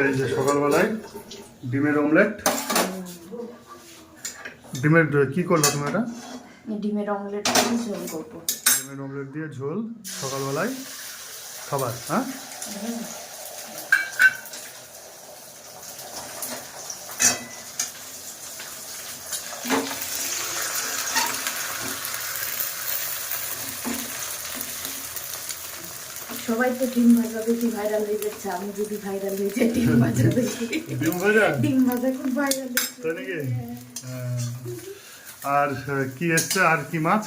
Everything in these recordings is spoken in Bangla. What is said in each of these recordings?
এই যে সকালবেলায় ডিমের অমলেট। ডিমের কি করল তুমি এটা? ডিমের অমলেট করে ঝোল করব। ডিমের অমলেট দিয়ে ঝোল সকালবেলায় খাবার হ্যাঁ। সবাই তো ডিম ভাজা বেশি ভাইরাল হয়ে যাচ্ছে আমি যদি ভাইরাল হয়ে যাই ডিম ভাজা দেখি ডিম ভাজা? ডিম ভাজা খুব ভাইরাল হচ্ছে। তাই নাকি? হ্যাঁ। আর কি এসছে? আর কি মাছ?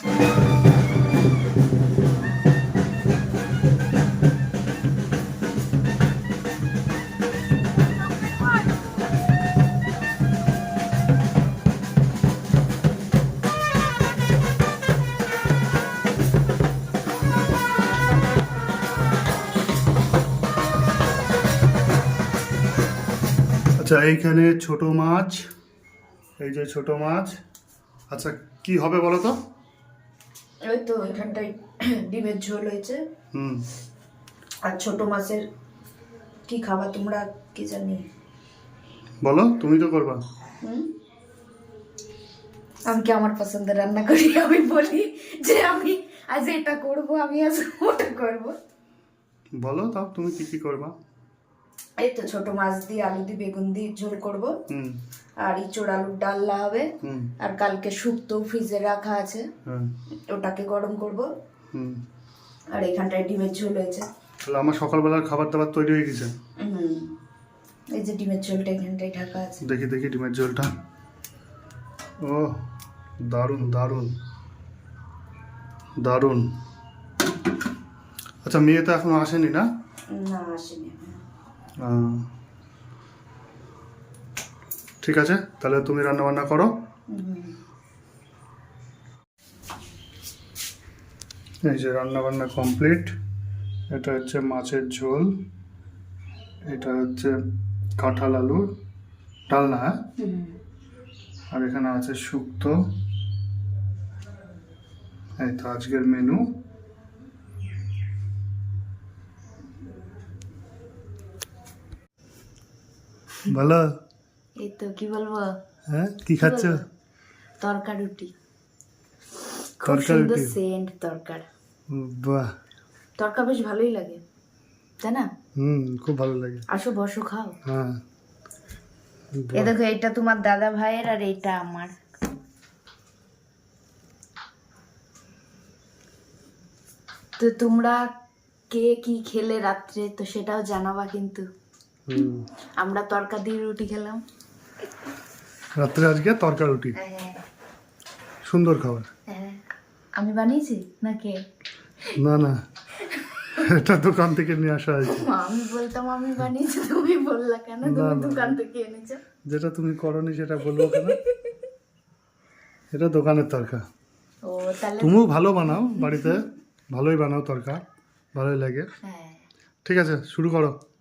আচ্ছা এইখানে ছোট মাছ এই যে ছোট মাছ। আচ্ছা কি হবে বলো তো? ওই তো এখানটায় ডিমের ঝোল হয়েছে। হুম। আর ছোট মাছের কি খাবা তোমরা কি জানি? বলো তুমি তো করবা। হুম? আমি কি আমার পছন্দের রান্না করি? আমি বলি যে আমি আজ এটা করব আমি আজ ওটা করব। বলো তাও তুমি কি কি করবা? এই তো ছোট মাছ দিয়ে আলু দিয়ে বেগুন দিয়ে ঝোল করব। আর ইঁচড় আলুর ডাল্লা হবে। আর কালকে শুক্তো ফ্রিজে রাখা আছে। ওটাকে গরম করব। হুম। আর এখানটায় ডিমের ঝোল হয়েছে। তাহলে আমার সকালবেলার খাবার দাবার তৈরি হয়ে গেছে। এই যে ডিমের ঝোলটা এখানটায় ঢাকা আছে। দেখি দেখি ডিমের ঝোলটা। ও দারুণ দারুণ। দারুণ। আচ্ছা মেয়ে তো এখনও আসেনি না? না আসেনি। ঠিক আছে, তাহলে তুমি রান্না বান্না করো। এই যে রান্না বান্না কমপ্লিট এটা হচ্ছে মাছের ঝোল, এটা হচ্ছে কাঁঠাল আলুর ডালনা হ্যাঁ? আর এখানে আছে শুক্তো। এই তো আজকের মেনু ভালো? এই তো কি বলব? হ্যাঁ কি খাচ্ছ? তরকা রুটি। তরকা রুটি? সেন্ট তরকার। বাহ। তরকা বেশ ভালোই লাগে তাই না? হুম খুব ভালো লাগে। আসো বসো খাও। হ্যাঁ। এ দেখো এটা তোমার দাদা ভাইয়ের আর এইটা আমার। তো তোমরা কে কি খেলে রাত্রে তো সেটাও জানাবা কিন্তু। আমরা তরকা দিয়ে রুটি খেলাম। রাত্রে আজকে তরকা রুটি। হ্যাঁ সুন্দর খাবার। হ্যাঁ আমি বানিয়েছি না কে? না না। এটা দোকান থেকে নিয়ে আসা হয়েছে। আমি বলতাম আমি বানিয়েছি তুমি বললা কেন? তুমি দোকান থেকে এনেছো। যেটা তুমি করনি সেটা বলব কেন? এটা দোকানের তরকা। ও তাহলে তুমিও ভালো বানাও বাড়িতে। ভালোই বানাও তরকা ভালোই লাগে। হ্যাঁ। ঠিক আছে শুরু করো।